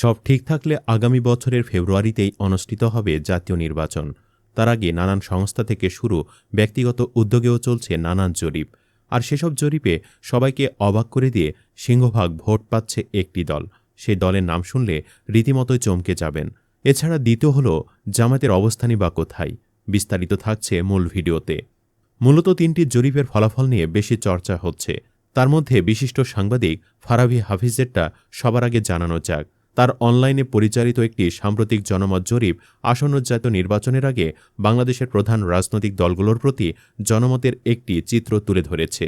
সব ঠিক থাকলে আগামী বছরের ফেব্রুয়ারিতেই অনুষ্ঠিত হবে জাতীয় নির্বাচন। তার আগে নানান সংস্থা থেকে শুরু ব্যক্তিগত উদ্যোগেও চলছে নানান জরিপ। আর সেসব জরিপে সবাইকে অবাক করে দিয়ে সিংহভাগ ভোট পাচ্ছে একটি দল। সেই দলের নাম শুনলে রীতিমতোই চমকে যাবেন। এছাড়া দ্বিতীয় হল জামাতের অবস্থানই বা কোথায়? বিস্তারিত থাকছে মূল ভিডিওতে। মূলত তিনটি জরিপের ফলাফল নিয়ে বেশি চর্চা হচ্ছে। তার মধ্যে বিশিষ্ট সাংবাদিক ফারাভি হাফিজেরটা সবার আগে জানানো যাক। তার অনলাইনে পরিচালিত একটি সাম্প্রতিক জনমত জরিপ আসন্ন জাতীয় নির্বাচনের আগে বাংলাদেশের প্রধান রাজনৈতিক দলগুলোর প্রতি জনমতের একটি চিত্র তুলে ধরেছে।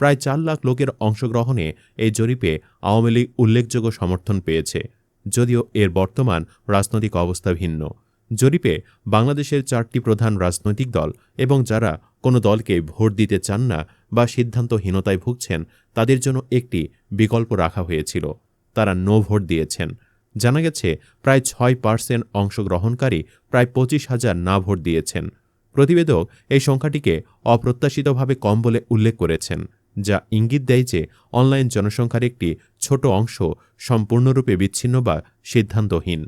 প্রায় চার লাখ লোকের অংশগ্রহণে এই জরিপে আওয়ামী লীগ উল্লেখযোগ্য সমর্থন পেয়েছে, যদিও এর বর্তমান রাজনৈতিক অবস্থা ভিন্ন। জরিপে বাংলাদেশের চারটি প্রধান রাজনৈতিক দল এবং যারা কোনো দলকে ভোট দিতে চান না বা সিদ্ধান্তহীনতায় ভুগছেন, তাদের জন্য একটি বিকল্প রাখা হয়েছিল। তারা নো ভোট দিয়েছেন। জানা গেছে, প্রায় ছয় পার্সেন্ট অংশগ্রহণকারী প্রায় পঁচিশ হাজার না ভোট দিয়েছেন। প্রতিবেদক এই সংখ্যাটিকে অপ্রত্যাশিতভাবে কম বলে উল্লেখ করেছেন, যা ইঙ্গিত দেয় যে অনলাইন জনসংখ্যার একটি ছোট অংশ সম্পূর্ণরূপে বিচ্ছিন্ন বা সিদ্ধান্তহীন।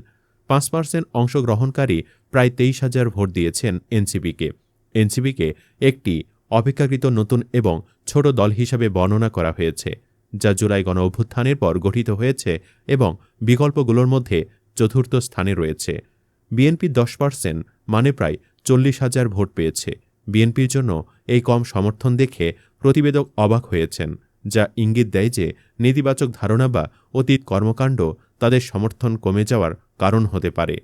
পাঁচ পার্সেন্ট অংশগ্রহণকারী প্রায় তেইশ হাজার ভোট দিয়েছেন এনসিপিকে। এনসিপিকে একটি অপেক্ষাকৃত নতুন এবং ছোট দল হিসাবে বর্ণনা করা হয়েছে। যা জুলাই গণ অভ্যুত্থানের পর গঠিত হয়েছে এবং বিকল্পগুলোর মধ্যে চতুর্থ স্থানে রয়েছে। বিএনপি দশ পার্সেন্ট মানে প্রায় চল্লিশ হাজার ভোট পেয়েছে। বিএনপির জন্য এই কম সমর্থন দেখে প্রতিবেদক অবাক হয়েছেন, যা ইঙ্গিত দেয় যে নেতিবাচক ধারণা বা অতীত কর্মকাণ্ড তাদের সমর্থন কমে যাওয়ার কারণ হতে পারে।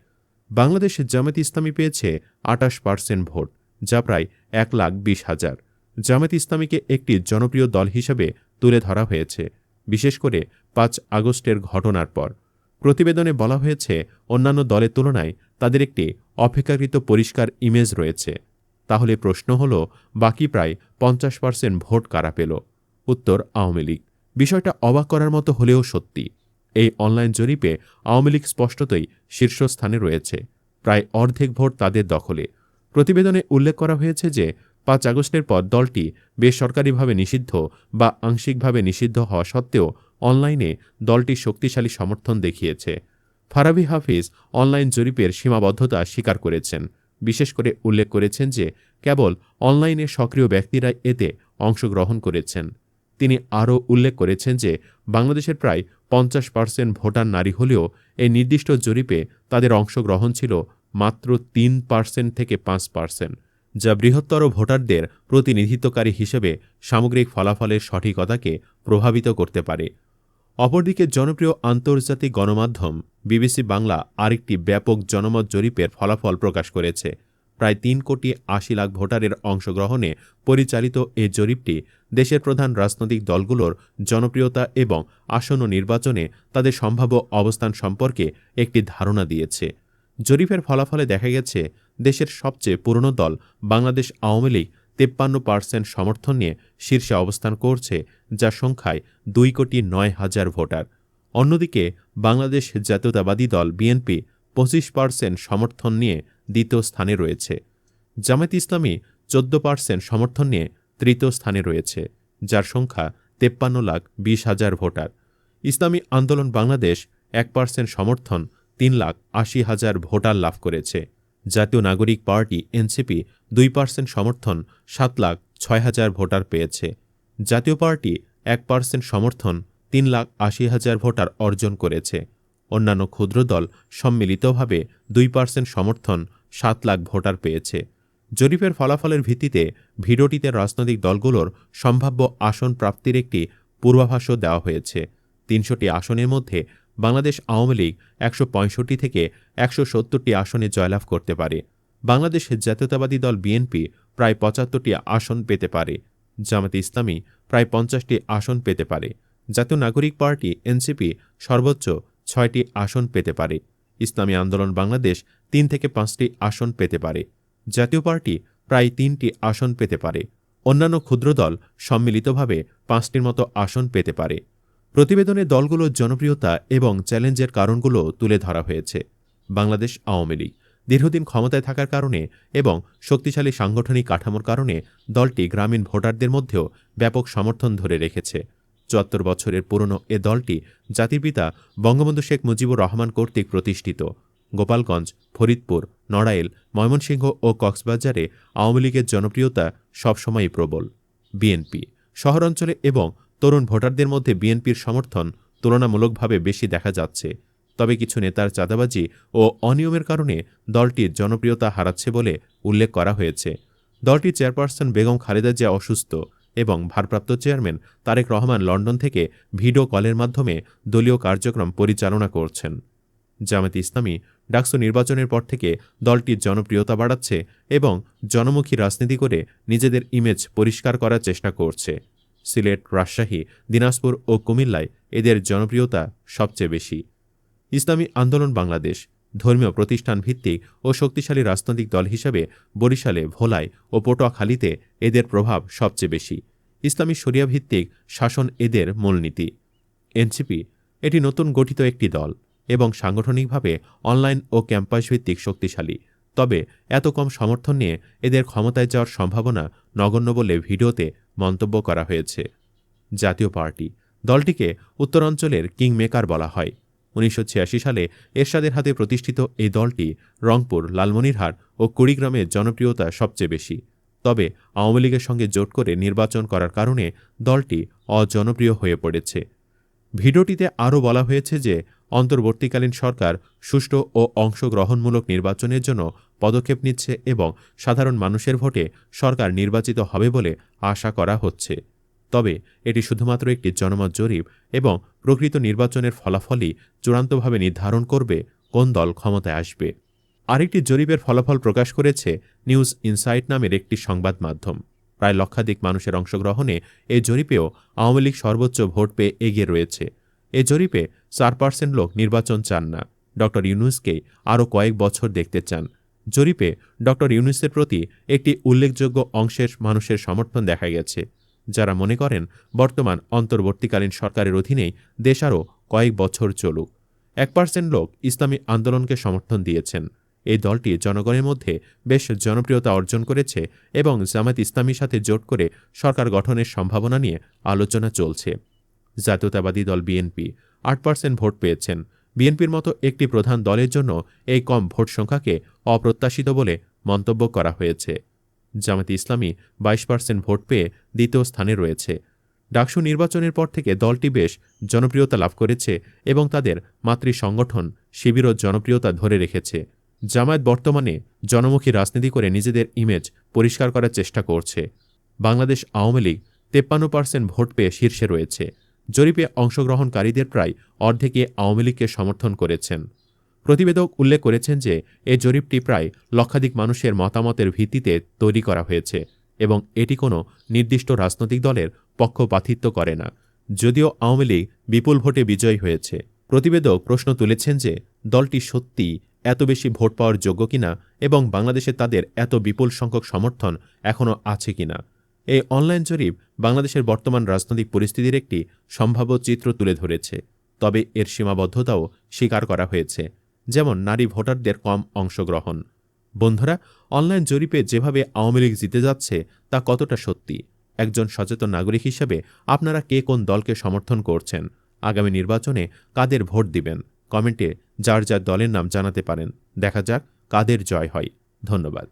বাংলাদেশ জামাত ইসলামী পেয়েছে আটাশ পার্সেন্ট ভোট, যা প্রায় এক লাখ বিশ হাজার। জামাত ইসলামীকে একটি জনপ্রিয় দল হিসেবে তুলে ধরা হয়েছে, বিশেষ করে পাঁচ আগস্টের ঘটনার পর। প্রতিবেদনে বলা হয়েছে, অন্যান্য দলের তুলনায় তাদের একটি অপেক্ষাকৃত পরিষ্কার ইমেজ রয়েছে। তাহলে প্রশ্ন হল, বাকি প্রায় পঞ্চাশ পার্সেন্ট ভোট কারা পেল? উত্তর আওয়ামী লীগ। বিষয়টা অবাক করার মতো হলেও সত্যি। এই অনলাইন জরিপে আওয়ামী লীগ স্পষ্টতই শীর্ষস্থানে রয়েছে। প্রায় অর্ধেক ভোট তাদের দখলে। প্রতিবেদনে উল্লেখ করা হয়েছে যে পাঁচ আগস্টের পর দলটি বেসরকারিভাবে নিষিদ্ধ বা আংশিকভাবে নিষিদ্ধ হওয়া সত্ত্বেও অনলাইনে দলটি শক্তিশালী সমর্থন দেখিয়েছে। ফারাবি হাফিজ অনলাইন জরিপের সীমাবদ্ধতা স্বীকার করেছেন। বিশেষ করে উল্লেখ করেছেন যে, কেবল অনলাইনে সক্রিয় ব্যক্তিরা এতে অংশগ্রহণ করেছেন। তিনি আরও উল্লেখ করেছেন যে, বাংলাদেশের প্রায় পঞ্চাশ পার্সেন্ট ভোটার নারী হলেও এই নির্দিষ্ট জরিপে তাদের অংশগ্রহণ ছিল মাত্র তিন পার্সেন্ট থেকে পাঁচ পার্সেন্ট। যা বৃহত্তর ভোটারদের প্রতিনিধিত্বকারী হিসেবে সামগ্রিক ফলাফলের সঠিকতাকে প্রভাবিত করতে পারে। অপরদিকে জনপ্রিয় আন্তর্জাতিক গণমাধ্যম বিবিসি বাংলা আরেকটি ব্যাপক জনমত জরিপের ফলাফল প্রকাশ করেছে। প্রায় তিন কোটি আশি লাখ ভোটারের অংশগ্রহণে পরিচালিত এ জরিপটি দেশের প্রধান রাজনৈতিক দলগুলোর জনপ্রিয়তা এবং আসন্ন নির্বাচনে তাদের সম্ভাব্য অবস্থান সম্পর্কে একটি ধারণা দিয়েছে। জরিপের ফলাফলে দেখা গেছে দেশের সবচেয়ে পুরনো দল বাংলাদেশ আওয়ামী লীগ তেপ্পান্ন পার্সেন্ট সমর্থন নিয়ে শীর্ষে অবস্থান করছে যা সংখ্যায় দুই কোটি নয় হাজার ভোটার। অন্যদিকে, বাংলাদেশ জাতীয়তাবাদী দল বিএনপি পঁচিশ পার্সেন্ট সমর্থন নিয়ে দ্বিতীয় স্থানে রয়েছে। জামায়াত ইসলামী চোদ্দ পার্সেন্ট সমর্থন নিয়ে তৃতীয় স্থানে রয়েছে, যার সংখ্যা তেপ্পান্ন লাখ বিশ হাজার ভোটার। ইসলামী আন্দোলন বাংলাদেশ এক পার্সেন্ট সমর্থন তিন লাখ আশি হাজার ভোটার লাভ করেছে। জাতীয় নাগরিক পার্টি এনসিপি দুই পার্সেন্ট সমর্থন সাত লাখ ছয় হাজার ভোটার পেয়েছে। জাতীয় পার্টি এক পার্সেন্ট সমর্থন তিন লাখ আশি হাজার ভোটার অর্জন করেছে। অন্যান্য ক্ষুদ্র দল সম্মিলিতভাবে দুই পার্সেন্ট সমর্থন সাত লাখ ভোটার পেয়েছে। জরিপের ফলাফলের ভিত্তিতে ভিডিওটিতে রাজনৈতিক দলগুলোর সম্ভাব্য আসন প্রাপ্তির একটি পূর্বাভাসও দেওয়া হয়েছে। তিনশোটি আসনের মধ্যে বাংলাদেশ আওয়ামী লীগ একশো পঁয়ষট্টি থেকে একশো সত্তরটি আসনে জয়লাভ করতে পারে। বাংলাদেশ জাতীয়তাবাদী দল বিএনপি প্রায় পঁচাত্তরটি আসন পেতে পারে। জামাতে ইসলামী প্রায় পঞ্চাশটি আসন পেতে পারে। জাতীয় নাগরিক পার্টি এনসিপি সর্বোচ্চ ছয়টি আসন পেতে পারে। ইসলামী আন্দোলন বাংলাদেশ তিন থেকে পাঁচটি আসন পেতে পারে। জাতীয় পার্টি প্রায় তিনটি আসন পেতে পারে। অন্যান্য ক্ষুদ্র দল সম্মিলিতভাবে পাঁচটির মতো আসন পেতে পারে। প্রতিবেদনে দলগুলোর জনপ্রিয়তা এবং চ্যালেঞ্জের কারণগুলো তুলে ধরা হয়েছে। বাংলাদেশ আওয়ামী লীগ দীর্ঘদিন ক্ষমতায় থাকার কারণে এবং শক্তিশালী সাংগঠনিক কাঠামোর কারণে দলটি গ্রামীণ ভোটারদের মধ্যেও ব্যাপক সমর্থন ধরে রেখেছে। চুয়াত্তর বছরের পুরনো এ দলটি জাতির পিতা বঙ্গবন্ধু শেখ মুজিবুর রহমান কর্তৃক প্রতিষ্ঠিত। গোপালগঞ্জ, ফরিদপুর, নড়াইল, ময়মনসিংহ ও কক্সবাজারে আওয়ামী লীগের জনপ্রিয়তা সবসময়ই প্রবল। বিএনপি, শহরাঞ্চলে এবং তরুণ ভোটারদের মধ্যে বিএনপির সমর্থন তুলনামূলকভাবে বেশি দেখা যাচ্ছে। তবে কিছু নেতার চাঁদাবাজি ও অনিয়মের কারণে দলটির জনপ্রিয়তা হারাচ্ছে বলে উল্লেখ করা হয়েছে। দলটির চেয়ারপারসন বেগম খালেদা জিয়া অসুস্থ এবং ভারপ্রাপ্ত চেয়ারম্যান তারেক রহমান লন্ডন থেকে ভিডিও কলের মাধ্যমে দলীয় কার্যক্রম পরিচালনা করছেন। জামাত ইসলামী ডাকসু নির্বাচনের পর থেকে দলটির জনপ্রিয়তা বাড়াচ্ছে এবং জনমুখী রাজনীতি করে নিজেদের ইমেজ পরিষ্কার করার চেষ্টা করছে। সিলেট, রাজশাহী, দিনাজপুর ও কুমিল্লায় এদের জনপ্রিয়তা সবচেয়ে বেশি। ইসলামী আন্দোলন বাংলাদেশ, ধর্মীয় প্রতিষ্ঠান ভিত্তিক ও শক্তিশালী রাজনৈতিক দল হিসেবে বরিশালে, ভোলায় ও পটুয়াখালীতে এদের প্রভাব সবচেয়ে বেশি। ইসলামী শরিয়া ভিত্তিক শাসন এদের মূলনীতি। এনসিপি, এটি নতুন গঠিত একটি দল এবং সাংগঠনিকভাবে অনলাইন ও ক্যাম্পাস ভিত্তিক শক্তিশালী। তবে এত কম সমর্থন নিয়ে এদের ক্ষমতায় যাওয়ার সম্ভাবনা নগণ্য বলে ভিডিওতে মন্তব্য করা হয়েছে। জাতীয় পার্টি। দলটিকে উত্তরাঞ্চলের কিংমেকার বলা হয়। উনিশশো ছিয়াশি সালে এরশাদের হাতে প্রতিষ্ঠিত এই দলটি রংপুর, লালমনিরহাট ও কুড়িগ্রামের জনপ্রিয়তা সবচেয়ে বেশি। তবে আওয়ামী লীগের সঙ্গে জোট করে নির্বাচন করার কারণে দলটি অজনপ্রিয় হয়ে পড়েছে। ভিডিওটিতে আরও বলা হয়েছে যে, অন্তর্বর্তীকালীন সরকার সুষ্ঠু ও অংশগ্রহণমূলক নির্বাচনের জন্য পদক্ষেপ নিচ্ছে এবং সাধারণ মানুষের ভোটে সরকার নির্বাচিত হবে বলে আশা করা হচ্ছে। তবে এটি শুধুমাত্র একটি জনমত জরিপ এবং প্রকৃত নির্বাচনের ফলাফলই চূড়ান্তভাবে নির্ধারণ করবে কোন দল ক্ষমতায় আসবে। আরেকটি জরিপের ফলাফল প্রকাশ করেছে নিউজ ইনসাইট নামের একটি সংবাদ মাধ্যম। প্রায় লক্ষাধিক মানুষের অংশগ্রহণে এই জরিপেও আওয়ামী লীগ সর্বোচ্চ ভোট পেয়ে এগিয়ে রয়েছে। এ জরিপে চার পার্সেন্ট লোক নির্বাচন চান না। ড ইউনুসকে আরও কয়েক বছর দেখতে চান। জরিপে ড ইউনুসের প্রতি একটি উল্লেখযোগ্য অংশের মানুষের সমর্থন দেখা গেছে। যারা মনে করেন, বর্তমান অন্তর্বর্তীকালীন সরকারের অধীনেই দেশ আরও কয়েক বছর চলুক। এক পার্সেন্ট লোক ইসলামী আন্দোলনকে সমর্থন দিয়েছেন। এই দলটি জনগণের মধ্যে বেশ জনপ্রিয়তা অর্জন করেছে এবং জামাত ইসলামীর সাথে জোট করে সরকার গঠনের সম্ভাবনা নিয়ে আলোচনা চলছে। জাতীয়তাবাদী দল বিএনপি আট পার্সেন্ট ভোট পেয়েছেন। বিএনপির মতো একটি প্রধান দলের জন্য এই কম ভোট সংখ্যাকে অপ্রত্যাশিত বলে মন্তব্য করা হয়েছে। জামাত ইসলামী বাইশ পার্সেন্ট ভোট পেয়ে দ্বিতীয় স্থানে রয়েছে। ডাকসু নির্বাচনের পর থেকে দলটি বেশ জনপ্রিয়তা লাভ করেছে এবং তাদের মাতৃ সংগঠন শিবিরও জনপ্রিয়তা ধরে রেখেছে। জামায়াত বর্তমানে জনমুখী রাজনীতি করে নিজেদের ইমেজ পরিষ্কার করার চেষ্টা করছে। বাংলাদেশ আওয়ামী লীগ তেপ্পান্ন পার্সেন্ট ভোট পেয়ে শীর্ষে রয়েছে। জরিপে অংশগ্রহণকারীদের প্রায় অর্ধেকে আওয়ামী লীগকে সমর্থন করেছেন। প্রতিবেদক উল্লেখ করেছেন যে, এ জরিপটি প্রায় লক্ষাধিক মানুষের মতামতের ভিত্তিতে তৈরি করা হয়েছে এবং এটি কোনো নির্দিষ্ট রাজনৈতিক দলের পক্ষপাতিত্ব করে না। যদিও আওয়ামী লীগ বিপুল ভোটে বিজয়ী হয়েছে। প্রতিবেদক প্রশ্ন তুলেছেন যে, দলটি সত্যি এত বেশি ভোট পাওয়ার যোগ্য কিনা এবং বাংলাদেশে তাদের এত বিপুল সংখ্যক সমর্থন এখনও আছে কিনা। এই অনলাইন জরিপ বাংলাদেশের বর্তমান রাজনৈতিক পরিস্থিতির একটি সম্ভাব্য চিত্র তুলে ধরেছে। তবে এর সীমাবদ্ধতাও স্বীকার করা হয়েছে, যেমন নারী ভোটারদের কম অংশগ্রহণ। বন্ধুরা, অনলাইন জরিপে যেভাবে আওয়ামী লীগ জিতে যাচ্ছে, তা কতটা সত্যি? একজন সচেতন নাগরিক হিসেবে আপনারা কে কোন দলকে সমর্থন করছেন? আগামী নির্বাচনে কাদের ভোট দিবেন? কমেন্টে যার যার দলের নাম জানাতে পারেন। দেখা যাক কাদের জয় হয়। ধন্যবাদ।